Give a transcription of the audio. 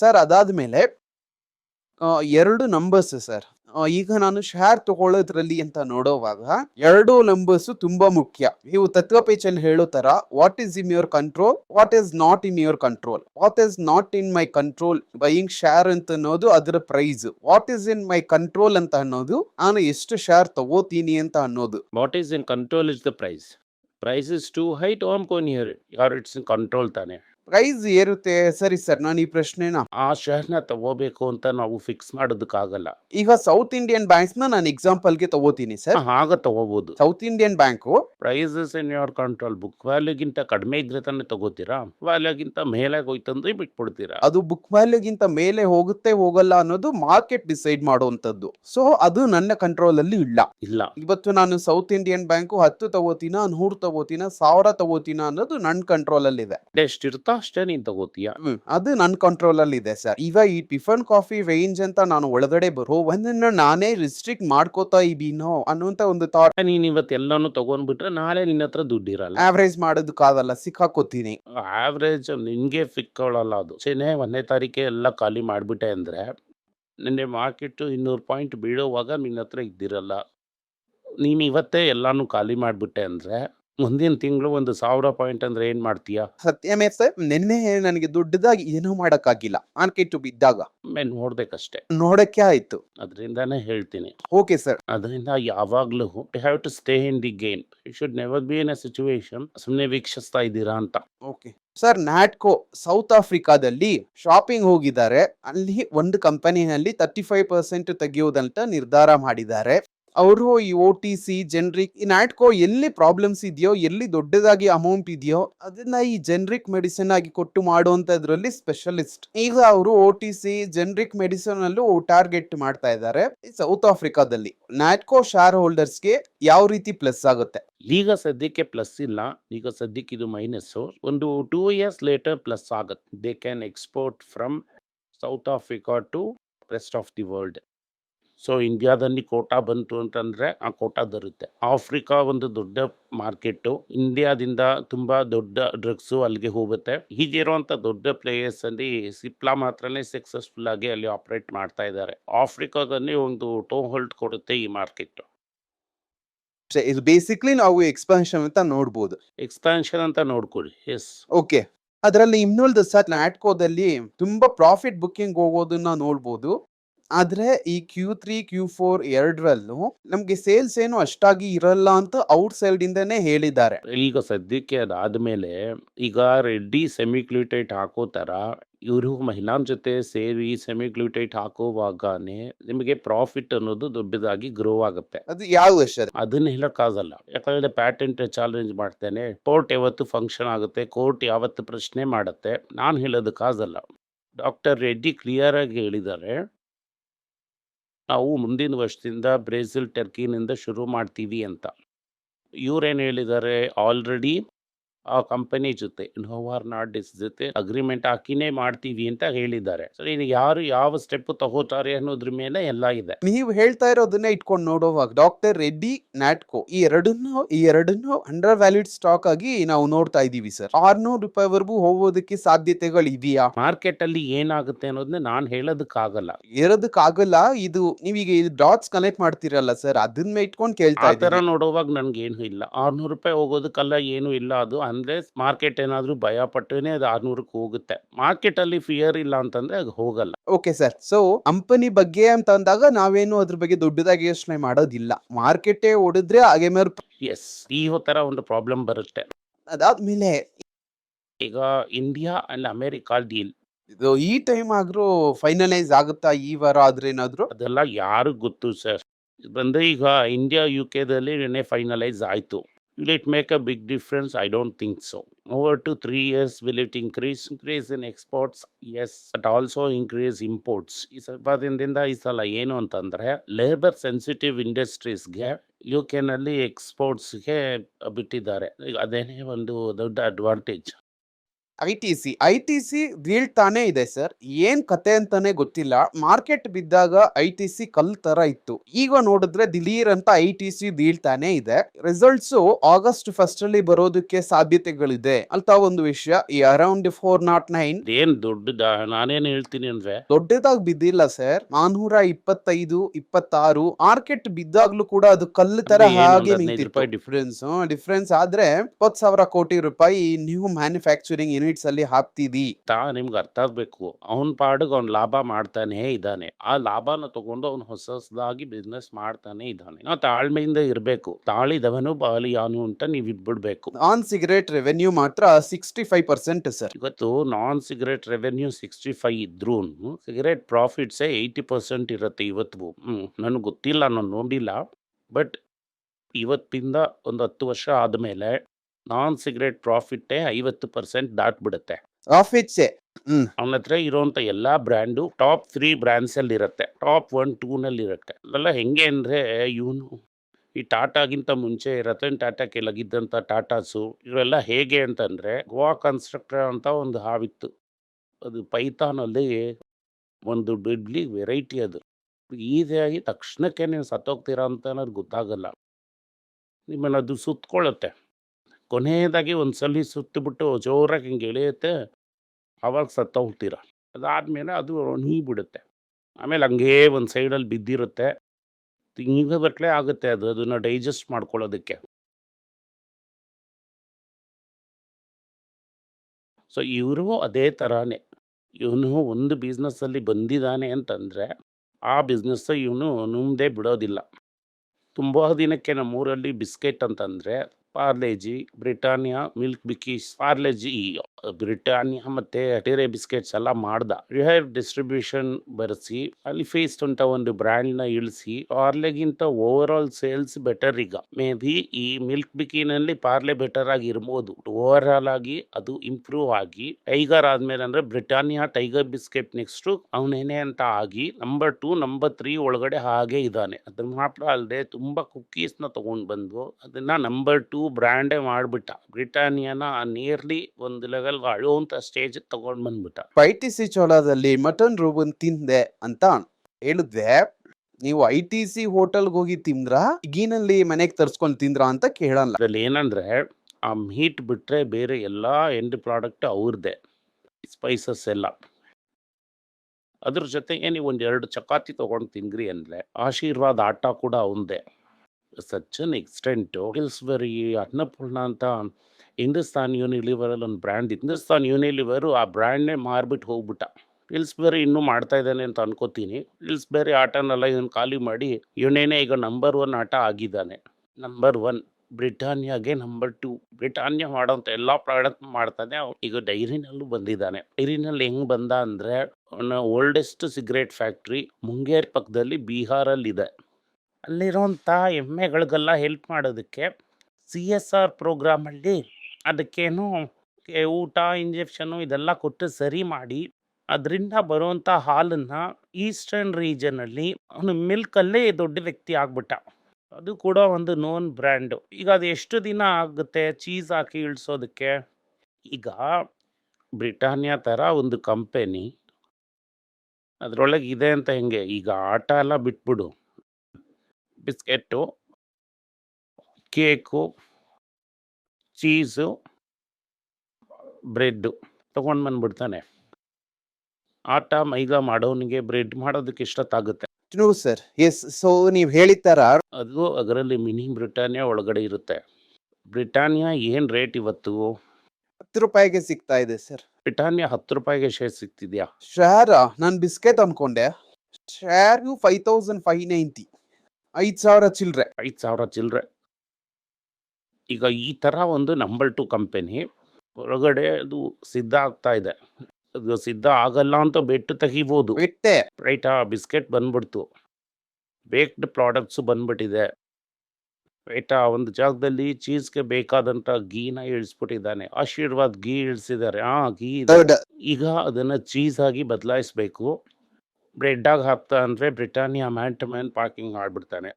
Sir ಅದಾದ ಮೇಲೆ ಎರಡು ನಂಬರ್ಸ್ ಸರ್. ಈಗ ನಾನು ಶೇರ್ ತಗೊಳ್ಳೋದ್ರಲ್ಲಿ ಅಂತ ನೋಡೋವಾಗ, ಎರಡು ನಂಬರ್ಸ್ ತುಂಬಾ ಮುಖ್ಯ. ನೀವು ತತ್ವ ಪೇಚಲ್ಲಿ ಹೇಳೋ ತರ what is in your control what is not in your control what is not in my control buying share ಅಂತ ಅನ್ನೋದು ಅದರ price what is in my control ಅಂತ ಅನ್ನೋದು, ನಾನು ಎಷ್ಟು ಶೇರ್ ತಗೋತೀನಿ ಅಂತ ಅನ್ನೋದು. What is in control is the price price is to height am cone here ಯಾರ್ ಇಟ್ಸ್ ಕಂಟ್ರೋಲ್ ತಾನೆ. ಪ್ರೈಸ್ ಏರುತ್ತೆ? ಸರಿ ಸರ್ ನಾನು ಈ ಪ್ರಶ್ನೆನ ಆ ಶೇರ್ನ ತಗೋಬೇಕು ಅಂತ ನಾವು ಫಿಕ್ಸ್ ಮಾಡೋದಕ್ಕಾಗಲ್ಲ. ಈಗ ಸೌತ್ ಇಂಡಿಯನ್ ಬ್ಯಾಂಕ್ಸ್ನ ನಾನು ಎಕ್ಸಾಂಪಲ್ಗೆ ತಗೋತೀನಿ ಸರ್. ಆಗ ತಗೋಬಹುದು south Indian bank prices in your control book ವ್ಯಾಲ್ಯೂಗಿಂತ ಕಡಿಮೆ ಇದ್ರೆ ತಾನೇ ತಗೋತೀರಾ? ವ್ಯಾಲ್ಯೂಗಿಂತ ಮೇಲೆ ಹೋಯ್ತಂದ್ರೆ ಬಿಟ್ಬಿಡ್ತೀರಾ? ಅದು ಬುಕ್ ವ್ಯಾಲ್ಯೂಗಿಂತ ಮೇಲೆ ಹೋಗುತ್ತೆ ಹೋಗಲ್ಲ ಅನ್ನೋದು ಮಾರ್ಕೆಟ್ ಡಿಸೈಡ್ ಮಾಡುವಂತದ್ದು ಸೊ ಅದು ನನ್ನ ಕಂಟ್ರೋಲ್ ಅಲ್ಲಿ ಇಲ್ಲ. ಇಲ್ಲ. ಇವತ್ತು ನಾನು ಸೌತ್ ಇಂಡಿಯನ್ ಬ್ಯಾಂಕು ಹತ್ತು ತಗೋತೀನ ನೂರು ತಗೋತೀನ ಸಾವಿರ ತಗೋತೀನ ಅನ್ನೋದು ನನ್ನ ಕಂಟ್ರೋಲ್ ಅಲ್ಲಿ ಇದೆ ಎಷ್ಟಿರುತ್ತೋ ಅಷ್ಟೇ ನೀನ್ ತಗೋತೀಯ? ಹ್ಮ್, ಅದು ನನ್ನ ಕಂಟ್ರೋಲ್ ಅಲ್ಲಿ ಇದೆ ಸರ್. ಈಗ ಈ ಟಿಫನ್ ಕಾಫಿ ರೇಂಜ್ ಅಂತ ನಾನು ಒಳಗಡೆ ಬರೋ ಒಂದನ್ನ ನಾನೇ ರಿಸ್ಟ್ರಿಕ್ಟ್ ಮಾಡ್ಕೋತಾ ಇದೀನೋ ಅನ್ನುವಂತ ಒಂದು ಥಾಟ್ ನೀನ್ ಇವತ್ತು ಎಲ್ಲಾನು ತಗೊಂಡ್ಬಿಟ್ರೆ ನಾಳೆ ನಿನ್ನ ಹತ್ರ ದುಡ್ಡಿರಲ್ಲ. ಆವರೇಜ್ ಮಾಡೋದಕ್ಕಾಗಲ್ಲ ಸಿಕ್ಕಾಕೋತೀನಿ. ಆವ್ರೇಜ್ ನಿನ್ಗೆ ಸಿಕ್ಕೊಳ್ಳಲ್ಲ ಅದು. ಸೇನೆ ಒಂದನೇ ತಾರೀಕೆ ಎಲ್ಲ ಖಾಲಿ ಮಾಡ್ಬಿಟ್ಟೆ ಅಂದ್ರೆ ನಿನ್ನೆ ಮಾರ್ಕೆಟ್ ಇನ್ನೂರು ಪಾಯಿಂಟ್ ಬೀಳೋವಾಗ ನಿನ್ನ ಹತ್ರ ಇದ್ದಿರಲ್ಲ. ನೀನು ಇವತ್ತೇ ಎಲ್ಲಾನು ಖಾಲಿ ಮಾಡಿಬಿಟ್ಟೆ ಅಂದರೆ ಮುಂದಿನ ತಿಂಗಳು ಒಂದು ಸಾವಿರ ಪಾಯಿಂಟ್ ಅಂದ್ರೆ ಏನು ಮಾಡ್ತೀಯಾ? ಸತ್ಯಮೇ ಸರ್ ನಿನ್ನೆ ನನಗೆ ದುಡ್ಡದಾಗಿ ಏನೂ ಮಾಡಕ್ಕಾಗಿಲ್ಲ. ಟು ಬಿದ್ದಾಗ. ಮೇಲೆ ನೋಡ್ಬೇಕಷ್ಟೆ. ನೋಡಕ್ಕೆ ಆಯ್ತು. ಅದರಿಂದಾನೇ ಹೇಳ್ತೀನಿ. Okay sir. ಅದರಿಂದ ಯಾವಾಗಲೂ have to stay in the game. You should never be in a situation ಸುಮ್ಮನೆ ವೀಕ್ಷಿಸ್ತಾ ಇದ್ದೀರಾ ಅಂತ. ಓಕೆ. ಸರ್ ನ್ಯಾಟ್ಕೋ ಸೌತ್ ಆಫ್ರಿಕಾದಲ್ಲಿ ಶಾಪಿಂಗ್ ಹೋಗಿದ್ದಾರೆ. ಅಲ್ಲಿ ಒಂದು ಕಂಪನಿನಲ್ಲಿ ತರ್ಟಿ ಫೈವ್ ಪರ್ಸೆಂಟ್ ತೆಗೆಯುವುದಂತ ನಿರ್ಧಾರ ಮಾಡಿದ್ದಾರೆ. ಅವರು ಈ ಒ ಟಿ ಸಿ ಜೆನ್ರಿಕ್ ಈ ನಾಟ್ಕೋ ಎಲ್ಲಿ ಪ್ರಾಬ್ಲಮ್ಸ್ ಇದೆಯೋ, ಎಲ್ಲಿ ದೊಡ್ಡದಾಗಿ ಅಮೌಂಟ್ ಇದೆಯೋ, ಅದನ್ನ ಈ ಜೆನ್ರಿಕ್ ಮೆಡಿಸಿನ್ ಆಗಿ ಕೊಟ್ಟು ಮಾಡುವಂತದ್ರಲ್ಲಿ ಸ್ಪೆಷಲಿಸ್ಟ್ ಈಗ ಅವರು O T C generic medicine ಅಲ್ಲೂ ಟಾರ್ಗೆಟ್ ಮಾಡ್ತಾ ಇದ್ದಾರೆ. ಸೌತ್ ಆಫ್ರಿಕಾದಲ್ಲಿ ನಾಟ್ಕೋ ಶೇರ್ ಹೋಲ್ಡರ್ಸ್ಗೆ ಯಾವ ರೀತಿ ಪ್ಲಸ್ ಆಗುತ್ತೆ? ಈಗ ಸದ್ಯಕ್ಕೆ ಪ್ಲಸ್ ಇಲ್ಲ. ಈಗ ಸದ್ಯಕ್ಕೆ ಇದು ಮೈನಸ್ ಒಂದು ಟೂ ಇಯರ್ಸ್ ಲೇಟರ್ ಪ್ಲಸ್ ಆಗುತ್ತೆ. They can export from South Africa to rest of the world so ಇಂಡಿಯಾದಲ್ಲಿ ಕೋಟಾ ಬಂತು ಅಂತಂದರೆ ಆ ಕೋಟಾ ದೊರುತ್ತೆ ಆಫ್ರಿಕಾ ಒಂದು ದೊಡ್ಡ ಮಾರ್ಕೆಟು ಇಂಡಿಯಾದಿಂದ ತುಂಬ ದೊಡ್ಡ ಡ್ರಗ್ಸು ಅಲ್ಲಿಗೆ ಹೋಗುತ್ತೆ. ಹೀಗಿರುವಂಥ ದೊಡ್ಡ ಪ್ಲೇಯರ್ಸಲ್ಲಿ ಸಿಪ್ಲಾ ಮಾತ್ರನೇ ಸಕ್ಸಸ್ಫುಲ್ ಆಗಿ ಅಲ್ಲಿ ಆಪ್ರೇಟ್ ಮಾಡ್ತಾ ಇದ್ದಾರೆ. ಆಫ್ರಿಕಾದಲ್ಲಿ ಒಂದು ಟೋ ಹೋಲ್ಡ್ ಕೊಡುತ್ತೆ ಈ ಮಾರ್ಕೆಟ್ ಸೊ ಇದು ಬೇಸಿಕ್ಲಿ ನಾವು ಎಕ್ಸ್ಪಾನ್ಷನ್ ಅಂತ ನೋಡ್ಬೋದು. ಎಕ್ಸ್ಪಾನ್ಷನ್ ಅಂತ ನೋಡ್ಕೊಳ್ಳಿ. ಎಸ್ ಓಕೆ ಅದರಲ್ಲಿ ಇನ್ನೊಂದು ಸರ್ ನಾಟ್ಕೋದಲ್ಲಿ ತುಂಬಾ ಪ್ರಾಫಿಟ್ ಬುಕ್ಕಿಂಗ್ ಹೋಗೋದನ್ನ ನೋಡ್ಬೋದು. ಆದ್ರೆ ಈ ಕ್ಯೂ ತ್ರೀ ಕ್ಯೂ ಫೋರ್ ಎರಡರಲ್ಲೂ ನಮ್ಗೆ ಸೇಲ್ಸ್ ಏನು ಅಷ್ಟಾಗಿ ಇರಲ್ಲ ಅಂತ ಔಟ್ ಸೈಡ್ ಇಂದನೇ ಹೇಳಿದ್ದಾರೆ. ಈಗ ಸದ್ಯಕ್ಕೆ ಅದಾದ್ಮೇಲೆ ಈಗ ರೆಡ್ಡಿ ಸೆಮಿಕ್ಲೂಟೈಟ್ ಹಾಕೋ ತರ ಇವರು ಮಹಿಳಾನ್ ಜೊತೆ ಸೇರಿ ಸೆಮಿಕ್ಲೂಟೈಟ್ ಹಾಕೋವಾಗ ನಿಮಗೆ ಪ್ರಾಫಿಟ್ ಅನ್ನೋದು ದೊಡ್ಡದಾಗಿ ಗ್ರೋ ಆಗುತ್ತೆ. ಅದು ಯಾವ ವಿಷಯ ಅದನ್ನ ಹೇಳಕ್ಕಾಗಲ್ಲ ಯಾಕಂದ್ರೆ ಪ್ಯಾಟೆಂಟ್ ಚಾಲೆಂಜ್ ಮಾಡ್ತೇನೆ ಕೋರ್ಟ್ ಯಾವತ್ತು ಫಂಕ್ಷನ್ ಆಗುತ್ತೆ ಕೋರ್ಟ್ ಯಾವತ್ತು ಪ್ರಶ್ನೆ ಮಾಡುತ್ತೆ ನಾನು ಹೇಳೋದಕ್ಕಾಗಲ್ಲ. ಡಾಕ್ಟರ್ ರೆಡ್ಡಿ ಕ್ಲಿಯರ್ ಆಗಿ ಹೇಳಿದ್ದಾರೆ ನಾವು ಮುಂದಿನ ವರ್ಷದಿಂದ ಬ್ರೆಜಿಲ್ ಟರ್ಕಿನಿಂದ ಶುರು ಮಾಡ್ತೀವಿ ಅಂತ. ಇವ್ರೇನು ಹೇಳಿದ್ದಾರೆ? ಆಲ್ರೆಡಿ ಆ ಕಂಪನಿ ಜೊತೆ ನೋವಾರ್ ನಾಡಿಸ್ ಜೊತೆ ಅಗ್ರಿಮೆಂಟ್ ಹಾಕಿನೇ ಮಾಡ್ತೀವಿ ಅಂತ ಹೇಳಿದ್ದಾರೆ. ಸೊ ಈಗ ಯಾರು ಯಾವ ಸ್ಟೆಪ್ ತಗೋತಾರೆ ಅನ್ನೋದ್ರ ಮೇಲೆ ಎಲ್ಲ ಇದೆ. ನೀವು ಹೇಳ್ತಾ ಇರೋದನ್ನ ಇಟ್ಕೊಂಡು ನೋಡುವಾಗ ಡಾಕ್ಟರ್ ರೆಡ್ಡಿ ನ್ಯಾಟ್ಕೋ ಈ ಎರಡನ್ನು ಈ ಎರಡನ್ನು ಅಂಡರ್ ವ್ಯಾಲಿಡ್ ಸ್ಟಾಕ್ ಆಗಿ ನಾವು ನೋಡ್ತಾ ಇದೀವಿ ಸರ್ ಆರ್ನೂರು ರೂಪಾಯಿವರೆಗೂ ಹೋಗೋದಕ್ಕೆ ಸಾಧ್ಯತೆಗಳು ಇದೆಯಾ ಮಾರ್ಕೆಟ್ ಅಲ್ಲಿ ಏನಾಗುತ್ತೆ ಅನ್ನೋದನ್ನ ನಾನು ಹೇಳೋದಕ್ಕಾಗಲ್ಲ. ಇರೋದಕ್ಕಾಗಲ್ಲ ಇದು ನೀವೀಗ ಡಾಟ್ಸ್ ಕನೆಕ್ಟ್ ಮಾಡ್ತೀರಲ್ಲ ಸರ್ ಅದನ್ನ ಇಟ್ಕೊಂಡು ಕೇಳ್ತಾ ಇದ್ದೀನಿ ನೋಡುವಾಗ ನನ್ಗೆ ಏನು ಇಲ್ಲ. ಆರ್ನೂರು ರೂಪಾಯಿ ಹೋಗೋದಕ್ಕಲ್ಲ ಏನು ಇಲ್ಲ ಅದು ಅಂದ್ರೆ ಮಾರ್ಕೆಟ್ ಏನಾದರೂ ಭಯ ಪಟ್ಟೇನೆ ಅದು ಆರ್ನೂರಕ್ಕೆ ಹೋಗುತ್ತೆ. ಮಾರ್ಕೆಟ್ ಅಲ್ಲಿ ಫಿಯರ್ ಇಲ್ಲ ಅಂತಂದ್ರೆ ಅದು ಹೋಗಲ್ಲ. Okay sir. ಸೊ ಕಂಪನಿ ಬಗ್ಗೆ ಅಂತ ಅಂದಾಗ ನಾವೇನು ಅದ್ರ ಬಗ್ಗೆ ದೊಡ್ಡದಾಗಿ ಯೋಚನೆ ಮಾಡೋದಿಲ್ಲ. ಮಾರ್ಕೆಟೇ ಹೊಡೆದ್ರೆ ಹಾಗೆ ಎಸ್ ಈ ತರ ಒಂದು ಪ್ರಾಬ್ಲಮ್ ಬರುತ್ತೆ. ಅದಾದ್ಮೇಲೆ ಈಗ ಇಂಡಿಯಾ ಅಂಡ್ ಅಮೆರಿಕಾ ಡೀಲ್. ಇದು ಈ ಟೈಮ್ ಆದ್ರೂ ಫೈನಲೈಸ್ ಆಗುತ್ತಾ? ಈ ವಾರ ಆದ್ರೆ ಏನಾದ್ರು? ಅದೆಲ್ಲ ಯಾರು ಗೊತ್ತು ಸರ್? ಬಂದ್ರೆ ಈಗ ಇಂಡಿಯಾ ಯು ಕೆದಲ್ಲಿ ದಲ್ಲಿ ಫೈನಲೈಸ್ ಆಯಿತು. will it make a big difference I don't think so over two three years will it increase increase in exports yes but also increase imports ಈ ಸ್ವಲ್ಪ ದಿನದಿಂದ ಈ ಸಲ ಏನು ಅಂತಂದರೆ ಲೇಬರ್ ಸೆನ್ಸಿಟಿವ್ ಇಂಡಸ್ಟ್ರೀಸ್ಗೆ ಯು ಕೆನಲ್ಲಿ ಎಕ್ಸ್ಪೋರ್ಟ್ಸ್ಗೆ ಬಿಟ್ಟಿದ್ದಾರೆ ಈಗ ಅದೇನೇ ಒಂದು ದೊಡ್ಡ advantage I T C I T C ಬೀಳ್ತಾನೆ ಇದೆ ಸರ್ ಏನ್ ಕತೆ ಅಂತಾನೆ ಗೊತ್ತಿಲ್ಲ. ಮಾರ್ಕೆಟ್ ಬಿದ್ದಾಗ ಐ ಟಿ ಸಿ ಕಲ್ ತರ ಇತ್ತು. ಈಗ ನೋಡಿದ್ರೆ ದಿಲೀರ್ ಅಂತ ಐ ಟಿ ಸಿ ಬೀಳ್ತಾನೆ ಇದೆ. ರಿಸಲ್ಟ್ಸ್ ಆಗಸ್ಟ್ ಫಸ್ಟ್ ಅಲ್ಲಿ ಬರೋದಕ್ಕೆ ಸಾಧ್ಯತೆಗಳಿದೆ. ಅಂತ ಒಂದು ವಿಷಯ ಈ ಅರೌಂಡ್ ಫೋರ್ ನಾಟ್ ನೈನ್ ಏನ್ ದೊಡ್ಡದ? ನಾನೇನ್ ಹೇಳ್ತೀನಿ ಅಂದ್ರೆ ದೊಡ್ಡದಾಗಿ ಬಿದ್ದಿಲ್ಲ ಸರ್ ನಾನೂರ ಇಪ್ಪತ್ತೈದು ಇಪ್ಪತ್ತಾರು. ಮಾರ್ಕೆಟ್ ಬಿದ್ದಾಗ್ಲೂ ಕೂಡ ಅದು ಕಲ್ಲು ತರ ಹಾಗೆ ಡಿಫ್ರೆನ್ಸ್ ಡಿಫ್ರೆನ್ಸ್ ಆದ್ರೆ ಇಪ್ಪತ್ ಸಾವಿರ ಕೋಟಿ ರೂಪಾಯಿ ನ್ಯೂ ಮ್ಯಾನುಫ್ಯಾಕ್ಚರಿಂಗ್ ಅಲ್ಲಿ ಹಾಕ್ತಿದಿ. ತಾ ನಿಮ್ಗೆ ಅರ್ಥ ಆಗ್ಬೇಕು. ಅವನ ಪಾಡಿಗೆ ಅವ್ನ್ ಲಾಭ ಮಾಡ್ತಾನೇ ಇದ್ದಾನೆ. ಆ ಲಾಭನ ತಗೊಂಡು ಅವ್ನು ಹೊಸ ಹೊಸದಾಗಿ ಬಿಸ್ನೆಸ್ ಮಾಡ್ತಾನೆ ಇದ್ದಾನೆ. ನಾವು ತಾಳ್ಮೆಯಿಂದ ಇರಬೇಕು. ತಾಳಿದವನು ಬಾಲಿಯಾನು ಅಂತ ನೀವು ಇದ್ಬಿಡ್ಬೇಕು ನಾನ್ ಸಿಗರೇಟ್ ರೆವೆನ್ಯೂ ಮಾತ್ರ ಸಿಕ್ಸ್ಟಿ ಫೈವ್ ಪರ್ಸೆಂಟ್ ಸರ್ ಇವತ್ತು non cigarette revenue sixty five ಇದ್ರೂ ಸಿಗರೇಟ್ ಪ್ರಾಫಿಟ್ಸೇ ಏಯ್ಟಿ ಪರ್ಸೆಂಟ್ ಇರುತ್ತೆ ಇವತ್ತು ಹ್ಮ್ ನನಗೆ ಗೊತ್ತಿಲ್ಲ ನಾನು ನೋಡಿಲ್ಲ. ಬಟ್ ಇವತ್ತಿಂದ ಒಂದು ಹತ್ತು ವರ್ಷ ಆದಮೇಲೆ ನಾನ್ ಸಿಗರೇಟ್ ಪ್ರಾಫಿಟ್ಟೇ ಐವತ್ತು ಪರ್ಸೆಂಟ್ ದಾಟ್ಬಿಡುತ್ತೆ. ಆಫೀಸೆ ಹ್ಮ್. ಅವನ ಹತ್ರ ಇರೋಂಥ ಎಲ್ಲ ಬ್ರ್ಯಾಂಡು ಟಾಪ್ ತ್ರೀ ಬ್ರ್ಯಾಂಡ್ಸ್ ಅಲ್ಲಿ ಇರುತ್ತೆ ಟಾಪ್ ಒನ್ ಟೂ ನಲ್ಲಿ ಇರುತ್ತೆ ಅದೆಲ್ಲ ಹೆಂಗೆ ಅಂದ್ರೆ ಇವನು ಈ ಟಾಟಾಗಿಂತ ಮುಂಚೆ ರತನ್ ಟಾಟಾ ಕೆಳಗಿದ್ದಂಥ ಟಾಟಾಸು ಇವೆಲ್ಲ ಹೇಗೆ ಅಂತಂದರೆ ಗೋವಾ ಕನ್ಸ್ಟ್ರಕ್ಟರ್ ಅಂತ ಒಂದು ಹಾವಿತ್ತು. ಅದು ಪೈಥಾನಲ್ಲಿ ಒಂದು ಡಿಡ್ಲಿ ವೆರೈಟಿ ಅದು. ಈಸಿಯಾಗಿ ತಕ್ಷಣಕ್ಕೆ ನೀವು ಸತ್ತೋಗ್ತೀರಾ ಅಂತ ಅನ್ನೋದು ಗೊತ್ತಾಗಲ್ಲ. ನಿಮ್ಮನ್ನು ಅದು ಸುತ್ಕೊಳ್ಳುತ್ತೆ. ಕೊನೆಯದಾಗಿ ಒಂದು ಸಲ ಸುತ್ತಿಬಿಟ್ಟು ಜೋರಾಗಿ ಹಿಂಗೆ ಎಳೆಯುತ್ತೆ, ಅವಾಗ ಸತ್ತೋಗ್ತೀರ ಅದಾದಮೇಲೆ ಅದು ಬಿಡುತ್ತೆ ಆಮೇಲೆ ಹಂಗೇ ಒಂದು ಸೈಡಲ್ಲಿ ಬಿದ್ದಿರುತ್ತೆ. ತಿಂಗಳಗಟ್ಟಲೆ ಆಗುತ್ತೆ ಅದು, ಅದನ್ನು ಡೈಜೆಸ್ಟ್ ಮಾಡ್ಕೊಳ್ಳೋದಕ್ಕೆ. ಸೊ, ಇವರು ಅದೇ ಥರನೇ ಇವನು ಒಂದು ಬಿಸ್ನೆಸ್ಸಲ್ಲಿ ಬಂದಿದ್ದಾನೆ ಅಂತಂದರೆ, ಆ ಬಿಸ್ನೆಸ್ ಇವನು ನುಮ್ಮದೇ ಬಿಡೋದಿಲ್ಲ. ತುಂಬ ದಿನಕ್ಕೆ ನಮ್ಮೂರಲ್ಲಿ ಬಿಸ್ಕೆಟ್ ಅಂತಂದರೆ Parle G, Britannia milk Bikis Parle G, Britannia ಮತ್ತು ಟೇರೆ ಬಿಸ್ಕೆಟ್ಸ್ ಎಲ್ಲ ಮಾಡ್ದ. ರಿಹೈರ್ ಡಿಸ್ಟ್ರಿಬ್ಯೂಷನ್ ಬರೆಸಿ, ಅಲ್ಲಿ ಫೇಸ್ಟ್ ಅಂತ ಒಂದು ಬ್ರ್ಯಾಂಡ್ನ ಇಳಿಸಿ, ಪಾರ್ಲೆಗಿಂತ ಓವರ್ ಆಲ್ ಸೇಲ್ಸ್ ಬೆಟರ್ ಈಗ. ಮೇ ಬಿ ಈ ಮಿಲ್ಕ್ ಬಿಕಿನಲ್ಲಿ ಪಾರ್ಲೆ ಬೆಟರ್ ಆಗಿ ಇರ್ಬೋದು. ಓವರ್ ಆಲ್ ಆಗಿ ಅದು ಇಂಪ್ರೂವ್ ಆಗಿ, ಟೈಗರ್ ಆದ್ಮೇಲೆ ಅಂದ್ರೆ ಬ್ರಿಟಾನಿಯಾ ಟೈಗರ್ ಬಿಸ್ಕೆಟ್ ನೆಕ್ಸ್ಟ್ ಅವನೇನೆ ಅಂತ ಆಗಿ, ನಂಬರ್ ಟೂ, ನಂಬರ್ ತ್ರೀ ಒಳಗಡೆ ಹಾಗೆ ಇದ್ದಾನೆ. ಅದನ್ನ ಮಾತ್ರ ಅಲ್ಲದೆ ತುಂಬಾ ಕುಕ್ಕೀಸ್ನ ತಗೊಂಡ್ ಬಂದು ಅದನ್ನ ನಂಬರ್ ಟೂ ಬ್ರ್ಯಾಂಡೇ ಮಾಡಿಬಿಟ್ಟ. ಬ್ರಿಟಾನಿಯಾನ ನಿಯರ್ಲಿ ಒಂದು ಲೆವೆಲ್ ಅಳುವಂತ ಸ್ಟೇಜ್ ತಗೊಂಡು ಬಂದ್ಬಿಟ್ಟ. ಐ ಟಿ ಸಿ ಚೋಳದಲ್ಲಿ ಮಟನ್ ರೂಬನ್ ತಿಂದೆ ಅಂತ ಹೇಳಿದ್ವೆ ನೀವು ಐ ಟಿ ಸಿ ಹೋಟೆಲ್ಗೆ ಹೋಗಿ ತಿಂದ್ರ ಈಗಿನಲ್ಲಿ ಮನೆಗೆ ತರ್ಸ್ಕೊಂಡ್ ತಿಂದ್ರ ಅಂತ ಕೇಳಲ್ಲ. ಅದ್ರಲ್ಲಿ ಏನಂದ್ರೆ ಆ ಮೀಟ್ ಬಿಟ್ರೆ ಬೇರೆ ಎಲ್ಲ ಎಂಡ್ ಪ್ರಾಡಕ್ಟ್ ಅವ್ರದ್ದೇ ಸ್ಪೈಸಸ್ ಎಲ್ಲ. ಅದ್ರ ಜೊತೆಗೆ ನೀವು ಒಂದ್ ಎರಡು ಚಪಾತಿ ತೊಗೊಂಡು ತಿಂದ್ರಿ ಅಂದ್ರೆ ಆಶೀರ್ವಾದ ಆಟ ಕೂಡ ಅವಂದೇ such an extent Pillsbury Annapurna ಅಂತ ಹಿಂದೂಸ್ತಾನ್ ಯೂನಿಲಿವರ್ ಅಲ್ಲಿ ಒಂದು ಬ್ರ್ಯಾಂಡ್ ಹಿಂದೂಸ್ತಾನ್ ಯೂನಿಲಿವರ್ ಆ ಬ್ರ್ಯಾಂಡ್ನೇ ಮಾರ್ಬಿಟ್ಟು ಹೋಗ್ಬಿಟ್ಟ. ಹಿಲ್ಸ್ಬೆರಿ ಇನ್ನೂ ಮಾಡ್ತಾ ಇದ್ದಾನೆ ಅಂತ ಅನ್ಕೋತೀನಿ. ಹಿಲ್ಸ್ಬೆರಿ ಆಟನೆಲ್ಲ ಇವನು ಖಾಲಿ ಮಾಡಿ ಇವನೇನೇ ಈಗ ನಂಬರ್ ಒನ್ ಆಟ ಆಗಿದ್ದಾನೆ. ನಂಬರ್ ಒನ್ ಬ್ರಿಟಾನಿಯಾಗೆ ನಂಬರ್ ಟು ಬ್ರಿಟಾನಿಯಾ ಮಾಡೋಂಥ ಎಲ್ಲ ಪ್ರಾಡಕ್ಟ್ ಮಾಡ್ತಾನೆ. ಈಗ ಡೈರಿನಲ್ಲೂ ಬಂದಿದ್ದಾನೆ. ಡೈರಿನಲ್ಲಿ ಹೆಂಗೆ ಬಂದ ಅಂದರೆ ಓಲ್ಡೆಸ್ಟ್ ಸಿಗರೇಟ್ ಫ್ಯಾಕ್ಟ್ರಿ ಮುಂಗೇರ್ ಪಕ್ಕದಲ್ಲಿ ಬಿಹಾರಲ್ಲಿದೆ. ಅಲ್ಲಿರೋಂಥ ಎಮ್ಮೆಗಳಿಗೆಲ್ಲ ಹೆಲ್ಪ್ ಮಾಡೋದಕ್ಕೆ ಸಿ ಎಸ್ ಆರ್ ಪ್ರೋಗ್ರಾಮಲ್ಲಿ ಅದಕ್ಕೇನು ಊಟ ಇಂಜೆಕ್ಷನು ಇದೆಲ್ಲ ಕೊಟ್ಟು ಸರಿ ಮಾಡಿ ಅದರಿಂದ ಬರುವಂಥ ಹಾಲನ್ನು ಈಸ್ಟರ್ನ್ ರೀಜನಲ್ಲಿ ಅವನು ಮಿಲ್ಕಲ್ಲೇ ದೊಡ್ಡ ವ್ಯಕ್ತಿ ಆಗ್ಬಿಟ್ಟ. ಅದು ಕೂಡ ಒಂದು ನೋನ್ ಬ್ರ್ಯಾಂಡು ಈಗ ಅದು ಎಷ್ಟು ದಿನ ಆಗುತ್ತೆ ಚೀಸ್ ಹಾಕಿ ಇಳಿಸೋದಕ್ಕೆ? ಈಗ ಬ್ರಿಟಾನಿಯಾ ಥರ ಒಂದು ಕಂಪೆನಿ ಅದರೊಳಗೆ ಇದೆ ಅಂತ ಹೆಂಗೆ? ಈಗ ಆಟ ಎಲ್ಲ ಬಿಟ್ಬಿಡು. ಬಿಸ್ಕೆಟ್ಟು ಕೇಕು ಚೀಸು ಬ್ರೆಡ್ಡು ತೊಗೊಂಡು ಬಂದ್ಬಿಡ್ತಾನೆ. ಆಟ ಮೈದಾ ಮಾಡೋನಿಗೆ ಬ್ರೆಡ್ ಮಾಡೋದಕ್ಕೆ ಇಷ್ಟ ತಾಗುತ್ತೆ ಸರ್ ಎಸ್ ಸೊ ನೀವು ಹೇಳಿದ ತರ ಅದು ಅದರಲ್ಲಿ ಮಿನಿ ಬ್ರಿಟಾನಿಯಾ ಒಳಗಡೆ ಇರುತ್ತೆ. ಬ್ರಿಟಾನಿಯಾ ಏನು ರೇಟ್ ಇವತ್ತು? ಹತ್ತು ರೂಪಾಯಿಗೆ ಸಿಗ್ತಾ ಇದೆ ಸರ್ ಬ್ರಿಟಾನಿಯಾ ಹತ್ತು ರೂಪಾಯಿಗೆ ಶೇರ್ ಸಿಗ್ತಿದ್ಯಾ? ಶೇರ್ ನಾನು ಬಿಸ್ಕೆಟ್ ಅನ್ಕೊಂಡೆ. Share five thousand five ninety ಐದ್ ಸಾವಿರ ಚಿಲ್ಲರೆ ಐದು ಸಾವಿರ ಚಿಲ್ಲರೆ ಈಗ ಈ ಥರ ಒಂದು ನಂಬರ್ ಟು ಕಂಪೆನಿ ಹೊರಗಡೆ ಅದು ಸಿದ್ಧ ಆಗ್ತಾ ಇದೆ. ಅದು ಸಿದ್ಧ ಆಗಲ್ಲ ಅಂತ ಬೆಟ್ಟು ತೆಗಿಬೋದು. ಬಿಟ್ಟೆ. ರೈಟಾ ಬಿಸ್ಕೆಟ್ ಬಂದ್ಬಿಡ್ತು. ಬೇಕ್ಡ್ ಪ್ರಾಡಕ್ಟ್ಸು ಬಂದ್ಬಿಟ್ಟಿದೆ. ರೈಟಾ ಒಂದು ಜಾಗದಲ್ಲಿ ಚೀಸ್ಗೆ ಬೇಕಾದಂಥ ಗೀನ ಇಳಿಸ್ಬಿಟ್ಟಿದ್ದಾನೆ. ಆಶೀರ್ವಾದ್ ಗೀ ಇಳಿಸಿದ್ದಾರೆ. ಆ ಗೀ ಈಗ ಅದನ್ನು ಚೀಸ್ ಆಗಿ ಬದಲಾಯಿಸಬೇಕು. ಬ್ರೆಡ್ ಆಗಿ ಹಾಕ್ತಾ ಅಂದರೆ Britannia man to man parking ಮಾಡ್ಬಿಡ್ತಾನೆ.